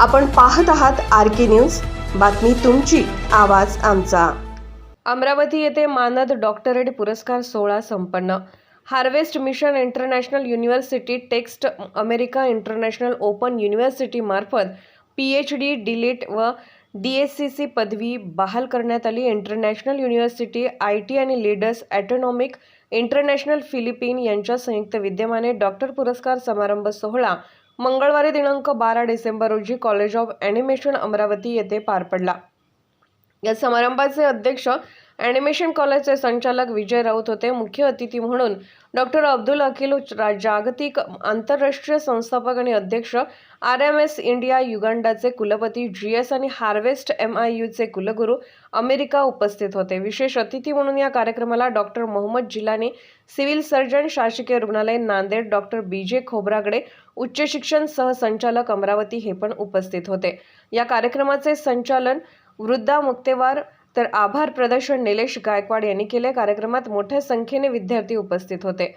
आपण पाहत आहात आर के न्यूज. बातमी तुमची आवाज आमचा. अमरावती येथे मानद डॉक्टरेट पुरस्कार सोहळा संपन्न. Harvest mission international university Texas America international open university मार्फत P H D D Litt व डी एस सी सी पदवी बहाल करण्यात आली. इंटरनॅशनल युनिव्हर्सिटी आय टी आणि लीडर्स ॲटोनॉमिक इंटरनॅशनल फिलिपिन यांच्या संयुक्त विद्यमाने डॉक्टर पुरस्कार समारंभ सोहळा मंगळवारी दिनांक बारा डिसेंबर रोजी कॉलेज ऑफ ॲनिमेशन अमरावती येथे पार पडला. या समारंभाचे अध्यक्ष ॲनिमेशन कॉलेजचे संचालक विजय राऊत होते. मुख्य अतिथी म्हणून डॉक्टर अब्दुल अखिल रा- जागतिक आंतरराष्ट्रीय संस्थापक आणि अध्यक्ष आर एम एस इंडिया युगांडाचे कुलपती जी एस आणि हार्वेस्ट एम आय यूचे कुलगुरू अमेरिका उपस्थित होते. विशेष अतिथी म्हणून या कार्यक्रमाला doctor Mohammed Jilani civil surgeon शासकीय रुग्णालय Nanded doctor B J Khobragade उच्च शिक्षण सहसंचालक अमरावती हे पण उपस्थित होते. या कार्यक्रमाचे संचालन वृद्धा मुक्तेवार तर आभार प्रदर्शन निलेश गायकवाड यांनी केले कार्यक्रमात मोठ्या संख्येने विद्यार्थी उपस्थित होते.